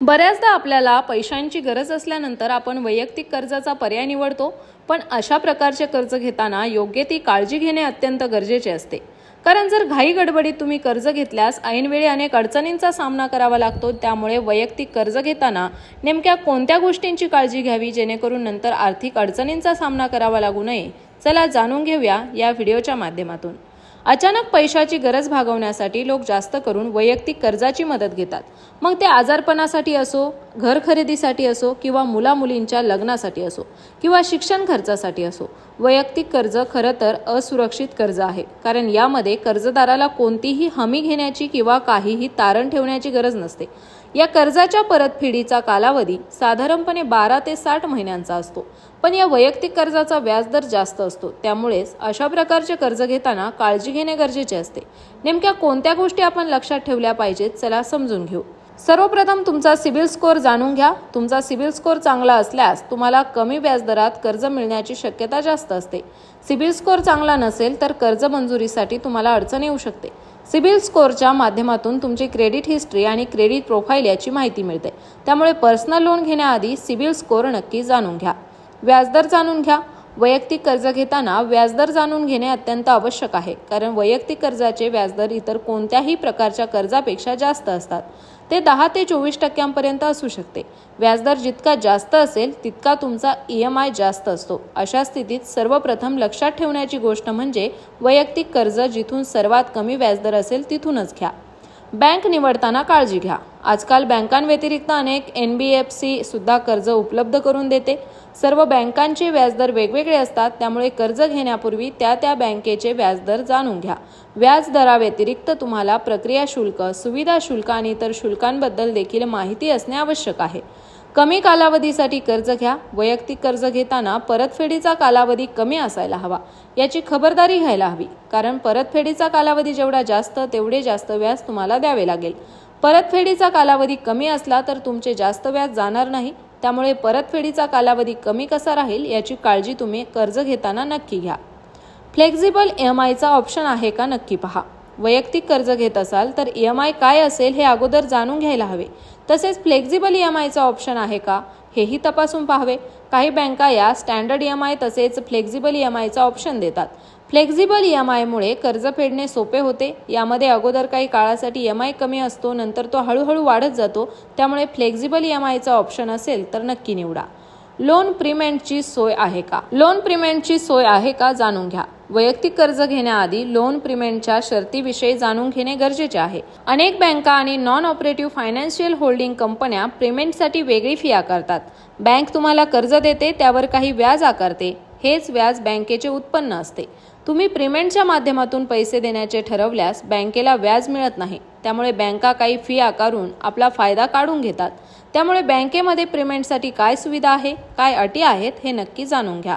बऱ्याचदा आपल्याला पैशांची गरज असल्यानंतर आपण वैयक्तिक कर्जाचा पर्याय निवडतो पण अशा प्रकारचे कर्ज घेताना योग्य ती काळजी घेणे अत्यंत गरजेचे असते. कारण जर घाई गडबडीत तुम्ही कर्ज घेतल्यास ऐनवेळी अनेक अडचणींचा सामना करावा लागतो त्यामुळे वैयक्तिक कर्ज घेताना नेमक्या कोणत्या गोष्टींची काळजी घ्यावी जेणेकरून नंतर आर्थिक अडचणींचा सामना करावा लागू नये? चला जाणून घेऊया या व्हिडिओच्या माध्यमातून. अचानक पैशाची गरज भागवण्यासाठी लोक जास्त करून वैयक्तिक कर्जाची मदत घेतात. मग ते आजारपणासाठी असो घर खरेदीसाठी असो किंवा मुलामुलींच्या लग्नासाठी असो किंवा शिक्षण खर्चासाठी असो वैयक्तिक कर्ज खरं तर असुरक्षित कर्ज आहे. कारण यामध्ये कर्जदाराला कोणतीही हमी घेण्याची किंवा काहीही तारण ठेवण्याची गरज नसते. या कर्जाच्या परतफेडीचा कालावधी साधारणपणे बारा ते साठ महिन्यांचा असतो. पण या वैयक्तिक कर्जाचा व्याजदर जास्त असतो. त्यामुळेच अशा प्रकारचे कर्ज घेताना काळजी घेणे गरजेचे असते. नेमक्या कोणत्या गोष्टी आपण लक्षात ठेवल्या पाहिजेत चला समजून घेऊ. सर्वप्रथम तुमचा सिबिल स्कोअर जाणून घ्या. तुमचा सिबिल स्कोअर चांगला असल्यास तुम्हाला कमी व्याजदरात कर्ज मिळण्याची शक्यता जास्त असते. सिबिल स्कोअर चांगला नसेल तर कर्ज मंजुरीसाठी तुम्हाला अडचण येऊ शकते. सिबिल स्कोअरच्या माध्यमातून तुमची क्रेडिट हिस्ट्री आणि क्रेडिट प्रोफाईल याची माहिती मिळते. त्यामुळे पर्सनल लोन घेण्याआधी सिबिल स्कोअर नक्की जाणून घ्या. व्याजदर जाणून घ्या. वैयक्तिक कर्ज घेताना व्याजदर जाणून घेणे अत्यंत आवश्यक आहे. कारण वैयक्तिक कर्जाचे व्याजदर इतर कोणत्याही प्रकारच्या कर्जापेक्षा जास्त असतात. ते दहा ते चोवीस टक्क्यांपर्यंत असू शकते. व्याजदर जितका जास्त असेल तितका तुमचा ई एम आय जास्त असतो. अशा स्थितीत सर्वप्रथम लक्षात ठेवण्याची गोष्ट म्हणजे वैयक्तिक कर्ज जिथून सर्वात कमी व्याजदर असेल तिथूनच घ्या. बँक निवडताना काळजी घ्या. आजकाल बँकांव्यतिरिक्त अनेक एन बी एफ सी सुद्धा कर्ज उपलब्ध करून देते. सर्व बँकांचे व्याजदर वेगवेगळे असतात त्यामुळे कर्ज घेण्यापूर्वी त्या त्या बँकेचे व्याजदर जाणून घ्या. व्याजदराव्यतिरिक्त तुम्हाला प्रक्रिया शुल्क सुविधा शुल्क आणि इतर शुल्कांबद्दल देखील माहिती असणे आवश्यक आहे. कमी कालावधीसाठी कर्ज घ्या. वैयक्तिक कर्ज घेताना परतफेडीचा कालावधी कमी असायला हवा. याची खबरदारी घ्यायला हवी. कारण परतफेडीचा कालावधी जेवढा जास्त तेवढे जास्त व्याज तुम्हाला द्यावे लागेल. परतफेडीचा कालावधी कमी असला तर तुमचे जास्त व्याज जाणार नाही. त्यामुळे परतफेडीचा कालावधी कमी कसा राहील याची काळजी तुम्ही कर्ज घेताना नक्की घ्या. फ्लेक्झिबल ई एम आयचा ऑप्शन आहे का नक्की पहा. वैयक्तिक कर्ज घेत असाल तर ई एम आय काय असेल हे अगोदर जाणून घ्यायला हवे. तसेच फ्लेक्झिबल ई एम आयचा ऑप्शन आहे का हेही तपासून पाहावे. काही बँका या स्टँडर्ड ई एम आय तसेच फ्लेक्झिबल ई एम आयचा ऑप्शन देतात. फ्लेक्झिबल ई एम आयमुळे कर्ज फेडणे सोपे होते. यामध्ये अगोदर काही काळासाठी ई एम आय कमी असतो नंतर तो हळूहळू वाढत जातो. त्यामुळे फ्लेक्झिबल ई एम आयचा ऑप्शन असेल तर नक्की निवडा. लोन प्रीमेंटची सोय आहे का? लोन प्रीमेंटची सोय आहे का जाणून घ्या. वैयक्तिक कर्ज घेण्याआधी लोन प्रिमेंटच्या शर्तीविषयी जाणून घेणे गरजेचे आहे. अनेक बँका आणि नॉन ऑपरेटिव्ह फायनान्शियल होल्डिंग कंपन्या पेमेंटसाठी वेगळी फी आकारतात. बँक तुम्हाला कर्ज देते त्यावर काही व्याज आकारते. हेच व्याज बँकेचे उत्पन्न असते. तुम्ही पेमेंटच्या माध्यमातून पैसे देण्याचे ठरवल्यास बँकेला व्याज मिळत नाही. त्यामुळे बँका काही फी आकारून आपला फायदा काढून घेतात. त्यामुळे बँकेमध्ये पेमेंटसाठी काय सुविधा आहे काय अटी आहेत हे नक्की जाणून घ्या.